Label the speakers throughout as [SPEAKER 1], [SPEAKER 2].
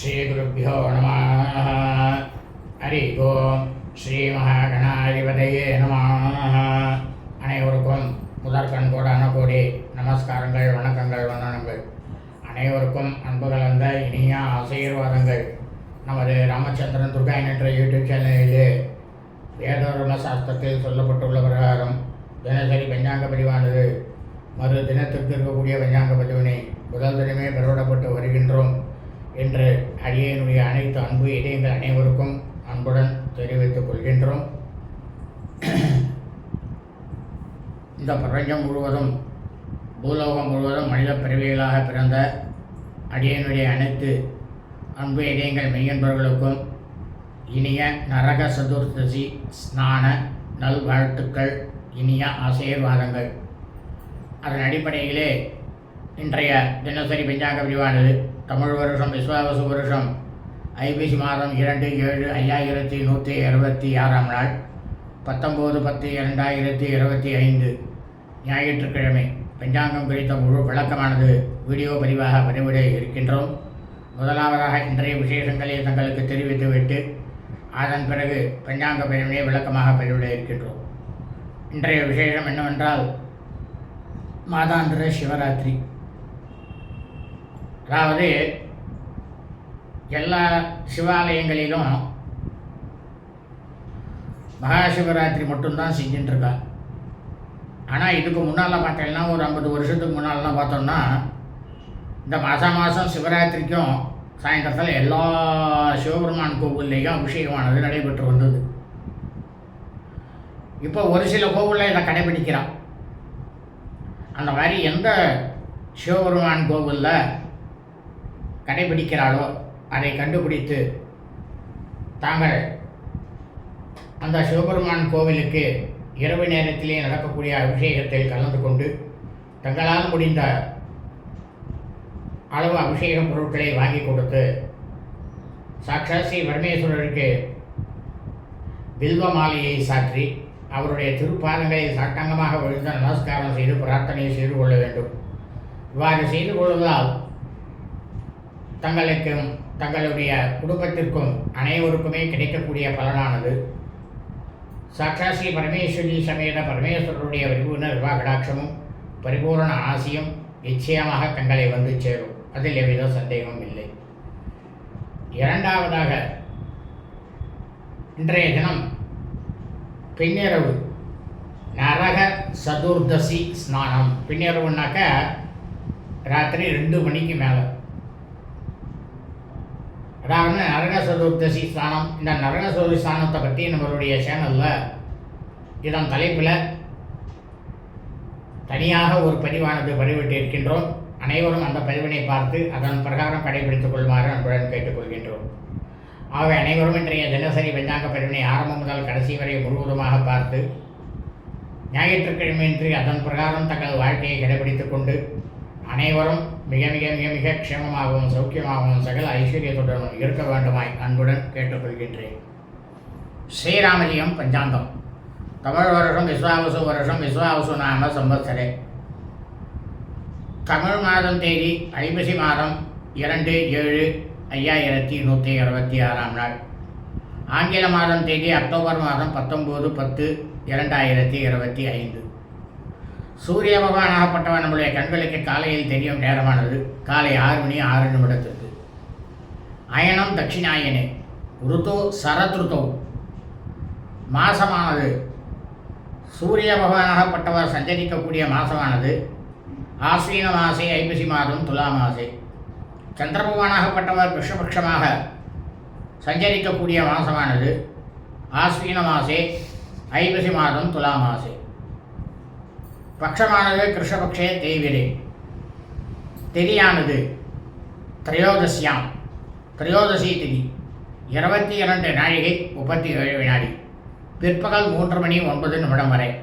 [SPEAKER 1] ஸ்ரீகுருப்போ நம ஹரி ஓம் ஸ்ரீ மகாகணாதிபதையே நம அனைவருக்கும் முதற்கண் கோடான கோடி நமஸ்காரங்கள் வணக்கங்கள் வந்தனங்கள். அனைவருக்கும் அன்பு கலந்த இனிய ஆசீர்வாதங்கள். நமது ராமச்சந்திரன் துர்கா என்ற யூடியூப் சேனலிலே வேதோர்ம சாஸ்திரத்தில் சொல்லப்பட்டுள்ள பிரகாரம் தினசரி பஞ்சாங்க பதிவானது. மறு தினத்திற்கு இருக்கக்கூடிய பஞ்சாங்க பதிவினை முதல் தினமே பெறவிடப்பட்டு வருகின்றோம் என்று அடியனுடைய அனைத்து அன்பு இதயங்கள் அனைவருக்கும் அன்புடன் தெரிவித்துக் கொள்கின்றோம். இந்த பிரபஞ்சம் முழுவதும் பூலோகம் முழுவதும் மனித பிறவிகளாக பிறந்த அடியனுடைய அனைத்து அன்பு இதயங்கள் மெய்யன்பர்களுக்கும் இனிய நரக சதுர்தசி ஸ்நான நல்வாழ்த்துக்கள் இனிய ஆசீர்வாதங்கள். அதன் அடிப்படையிலே இன்றைய தினசரி பஞ்சாங்க பிரிவானது தமிழ் வருஷம் விஸ்வாவசு வருஷம். ஐபிசி மாதம் இரண்டு ஏழு ஐயாயிரத்தி நூற்றி அறுபத்தி ஆறாம் நாள். பத்தொம்போது பத்து இரண்டாயிரத்தி இருபத்தி ஐந்து. ஞாயிற்றுக்கிழமை. பஞ்சாங்கம் குறித்த முழு விளக்கமானது வீடியோ பதிவாக பதிவிட இருக்கின்றோம். முதலாவதாக இன்றைய விசேஷங்களை தங்களுக்கு தெரிவித்துவிட்டு அதன் பிறகு பஞ்சாங்க பதிவினை விளக்கமாக பதிவிட இருக்கின்றோம். இன்றைய விசேஷம் என்னவென்றால் மாதாந்திர சிவராத்திரி. அதாவது எல்லா சிவாலயங்களிலும் மகா சிவராத்திரி மட்டும்தான் செஞ்சுட்டு இருக்கா ஆனால் இதுக்கு முன்னால் பார்த்தீங்கன்னா ஒரு ஐம்பது வருஷத்துக்கு முன்னாலலாம் பார்த்தோம்னா இந்த மாதம் மாதம் சிவராத்திரிக்கும் சாயந்தரத்தில் எல்லா சிவபெருமான் கோவில்லையும் அபிஷேகமானது நடைபெற்று வந்தது. இப்போ ஒரு சில கோவிலில் இதை கடைபிடிக்கிறான். அந்த மாதிரி எந்த சிவபெருமான் கோவிலில் கடைபிடிக்கிறாளோ அதை கண்டுபிடித்து தாங்கள் அந்த சிவபெருமான் கோவிலுக்கு இரவு நேரத்திலே நடக்கக்கூடிய அபிஷேகத்தில் கலந்து கொண்டு தங்களால் முடிந்த அளவு அபிஷேக பொருட்களை வாங்கி கொடுத்து சாட்சாத் ஸ்ரீ பரமேஸ்வரருக்கு பில்வ மாலையை சாற்றி அவருடைய திருப்பாதங்களை சாட்டங்கமாக விழுந்த நமஸ்காரம் செய்து பிரார்த்தனை செய்து கொள்ள வேண்டும். இவ்வாறு செய்து கொள்வதால் தங்களுக்கும் தங்களுடைய குடும்பத்திற்கும் அனைவருக்குமே கிடைக்கக்கூடிய பலனானது. சாட்சா ஸ்ரீ பரமேஸ்வரி சமேத பரமேஸ்வரருடைய விரிவுன நிர்வாகடாட்சமும் பரிபூரண ஆசியும் நிச்சயமாக தங்களை வந்து சேரும். அதில் எவ்வித சந்தேகமும் இல்லை. இரண்டாவதாக இன்றைய தினம் பின்னிரவு நரக சதுர்தசி ஸ்நானம். பின்னிரவுனாக்க ராத்திரி ரெண்டு மணிக்கு மேலே. அதாவது நரக சதுர்தசி ஸ்தானம் இந்த நரக சதுர்த்தி ஸ்தானத்தை பற்றி நம்மளுடைய சேனலில் இதன் தலைப்பில் தனியாக ஒரு பதிவானது பதிவிட்டு இருக்கின்றோம். அனைவரும் அந்த பதிவினை பார்த்து அதன் பிரகாரம் கடைபிடித்துக் கொள்ளுமாறு அன்புடன் கேட்டுக்கொள்கின்றோம் ஆகவே அனைவரும் இன்றைய தினசரி பஞ்சாங்க பதிவினை ஆரம்பம் முதல் கடைசி வரை முழுவதுமாக பார்த்து ஞாயிற்றுக்கிழமையின்றி அதன் பிரகாரம் தங்கள் வாழ்க்கையை கடைபிடித்துக் கொண்டு அனைவரும் மிக மிக மிக மிக க்ஷேமமாகவும் சௌக்கியமாகவும் சகல ஐஸ்வர்யத்துடனும் இருக்க வேண்டுமாய் அன்புடன் கேட்டுக்கொள்கின்றேன். ஸ்ரீராமஜியம் பஞ்சாங்கம். தமிழ் வருஷம் விஸ்வாவசு வருஷம் விஸ்வாவசு நாம சம்பத்சரே. தமிழ் மாதம் தேதி ஐப்பசி மாதம் இரண்டு ஏழு ஐயாயிரத்தி நூற்றி இருபத்தி ஆறாம் நாள். ஆங்கில மாதம் தேதி அக்டோபர் மாதம் பத்தொம்போது பத்து இரண்டாயிரத்தி இருபத்தி ஐந்து. சூரிய பகவானாகப்பட்டவன் நம்முடைய கண்களுக்கு காலையில் தெரியும் நேரமானது. காலை ஆறு மணி ஆறு நிமிடத்திற்கு. அயனம் தட்சிணாயனே. ருத்து சரத்ருத்தோ. மாசமானது. சூரிய பகவானாகப்பட்டவர் சஞ்சரிக்கக்கூடிய மாசமானது. ஆஸ்வீன மாசே ஐப்பசி மாதம் துலா மாசே. சந்திர பகவானாகப்பட்டவர் கிருஷ்ணபக்ஷமாக சஞ்சரிக்கக்கூடிய மாசமானது. ஆஸ்வீன மாசே ஐப்பசி மாதம் துலா மாசே. பட்சமானது கிருஷ்ணபக்ஷே தேய்விரே தெரியானது திரையோதசியாம். திரையோதசி திதி இருபத்தி இரண்டு நாழிகை முப்பத்தி ஏழு வினாடி. பிற்பகல் மூன்று மணி ஒன்பது நிமிடம் வரை.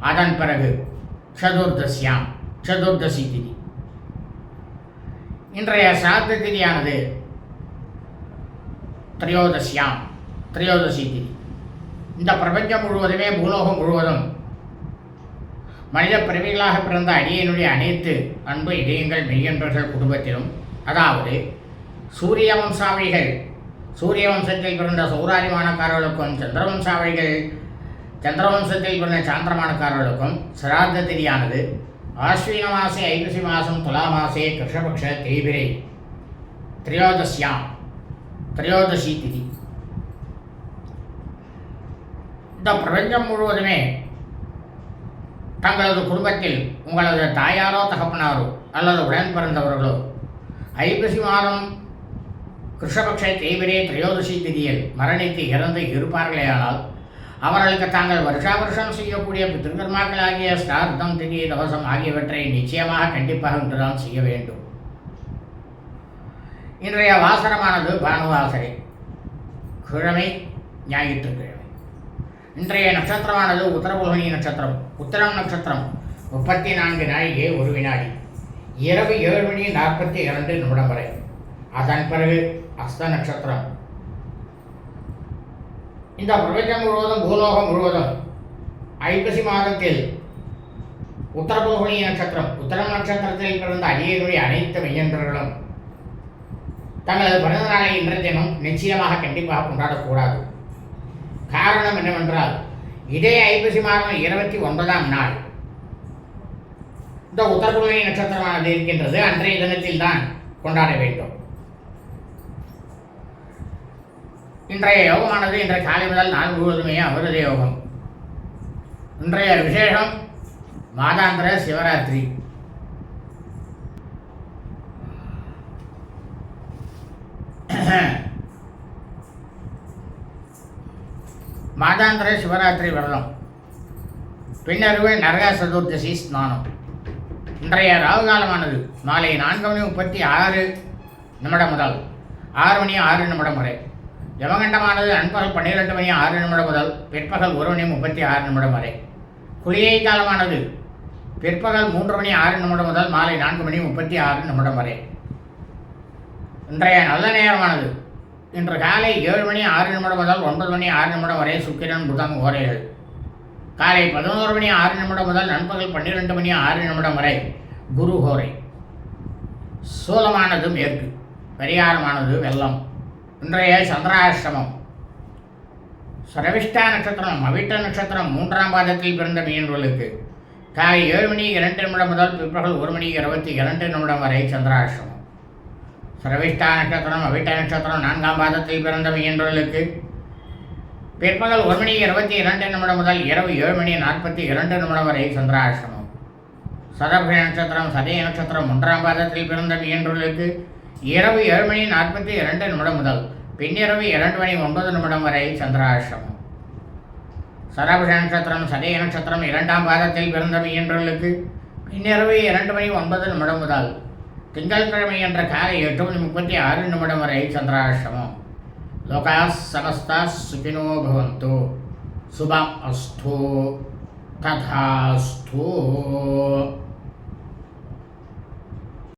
[SPEAKER 1] அதன் பிறகு சதுர்தசியாம் சதுர்தசி திதி. இன்றைய சாத்த திதியானது திரையோதசியாம் திரையோதசி திதி. இந்த பிரபஞ்சம் முழுவதுமே பூலோகம் முழுவதும் மனித பிறவிகளாக பிறந்த அடியனுடைய அனைத்து அன்பு இதயங்கள் மெய்யன்பர்கள் குடும்பத்திலும் அதாவது சூரிய வம்சாவளிகள் சூரிய வம்சத்தில் பிறந்த சௌராரிமானக்காரர்களுக்கும் சந்திரவம்சாவளிகள் சந்திரவம்சத்தில் பிறந்த சாந்திரமானக்காரர்களுக்கும் சிராத்த திதியானது ஆஸ்வீன மாசே ஐப்பசி மாதம் துலா மாசே கிருஷ்ணபக்ஷ தேய்பிரை திரையோதசியாம் திரையோதசி திதி. இந்த பிரபஞ்சம் முழுவதுமே தங்களது குடும்பத்தில் உங்களது தாயாரோ தகப்பனாரோ அல்லது உடன் பிறந்தவர்களோ ஐப்பசி மாதம் கிருஷ்ணபக்ஷ தேய்பிரே திரையோதசி திதியில் மரணித்து இறந்து இருப்பார்களேயானால் அவர்களுக்கு தாங்கள் வருஷா வருஷம் செய்யக்கூடிய பித்திருக்கர்மாக்களாகிய ஸ்ரார்த்தம் திதி தவசம் ஆகியவற்றை நிச்சயமாக கண்டிப்பாக இன்றுதான் செய்ய வேண்டும். இன்றைய வாசனமானது பானுவாசரை கிழமை ஞாயிற்றுக்கிழமை. இன்றைய நட்சத்திரமானது உத்தரபோகினி நட்சத்திரம். உத்தரம் நட்சத்திரம். முப்பத்தி நான்கு நாழிகை ஒரு வினாடி. இரவு ஏழு மணி நாற்பத்தி இரண்டு நிமிடம் வரை. அதன் பிறகு அஸ்த நட்சத்திரம். இந்த பிரபஞ்சம் முழுவதும் பூலோகம் முழுவதும் ஐப்பசி மாதத்தில் உத்தரபோகினி நட்சத்திரம். உத்தரம் நட்சத்திரத்தில் பிறந்த அடியனுடைய அனைத்து மையன்றர்களும் தங்களது பிறந்த நாளை இன்றைய தினம் நிச்சயமாக கண்டிப்பாக கொண்டாடக்கூடாது. காரணம் என்னவென்றால் இதே ஐப்பசி மாதம் இருபத்தி ஒன்பதாம் நாள். இந்த உத்தரகுலனி நட்சத்திரமானது இருக்கின்றது. அன்றைய தினத்தில் தான் கொண்டாட வேண்டும். இன்றைய யோகமானது இன்றைய காலை முதல் நாள் முழுவதுமே அமிர்த யோகம். இன்றைய விசேஷம் மாதாந்திர சிவராத்திரி. மாதாந்திர சிவராத்திரி விரதம். பின்னருவே நரக சதுர்தசி ஸ்நானம். இன்றைய ராகு காலமானது மாலை நான்கு மணி முப்பத்தி ஆறு நிமிடம் முதல் ஆறு மணி ஆறு நிமிடம் வரை. யமகண்டமானது நண்பகல் பன்னிரெண்டு மணி ஆறு நிமிடம் முதல் பிற்பகல் ஒரு மணி முப்பத்தி ஆறு நிமிடம் வரை. குளிகை காலமானது பிற்பகல் மூன்று மணி ஆறு நிமிடம் முதல் மாலை நான்கு மணி முப்பத்தி ஆறு நிமிடம் வரை. இன்றைய நல்ல நேரமானது இன்று காலை ஏழு மணி ஆறு நிமிடம் முதல் ஒன்பது மணி ஆறு நிமிடம் வரை சுக்கிரன் புதன் ஓரைகள். காலை பதினோரு மணி ஆறு நிமிடம் முதல் நண்பகல் பன்னிரெண்டு மணி ஆறு நிமிடம் வரை குரு ஹோரை சூலமானது மேற்கு பரிகாரமானது வெள்ளம். இன்றைய சந்திராஷ்டமம். சரவிஷ்டா நட்சத்திரம் அவிட்ட நட்சத்திரம் மூன்றாம் பாதத்தில் பிறந்த மீன்களுக்கு. காலை ஏழு மணி இரண்டு நிமிடம் முதல் பிற்பகல் ஒரு மணி இருபத்தி இரண்டு நிமிடம் வரை சந்திராஷ்டமம். சரவிஷ்டா நட்சத்திரம் அவிட்ட நட்சத்திரம் நான்காம் பாதத்தில் பிறந்த மையன்றவர்களுக்கு பிற்பகல் ஒரு மணி இருபத்தி இரண்டு நிமிடம் முதல் இரவு ஏழு மணி நாற்பத்தி இரண்டு நிமிடம் வரை சந்திராசிரமம் சதபிர நட்சத்திரம் சதய நட்சத்திரம் ஒன்றாம் பாதத்தில் பிறந்த மையன்றவர்களுக்கு இரவு ஏழு மணி நாற்பத்தி இரண்டு நிமிடம் முதல் பின்னிரவு இரண்டு மணி ஒன்பது நிமிடம் வரை சந்திராசிரமம் சரபிர நட்சத்திரம் சதய நட்சத்திரம் இரண்டாம் பாதத்தில் பிறந்த மையன்றவர்களுக்கு பின்னிரவு இரண்டு மணி ஒன்பது நிமிடம் முதல் തിങ്കൾക്കിഴമ എന്ന കാലയിട്ടും മുപ്പത്തി ആറിന് മണി വരെ ചന്ദ്രാശ്രമം ലോകാ സമസ്ത സുഖിനോ ഭവന്തു ശുഭം അസ്ഥോ തഥാസ്ഥോ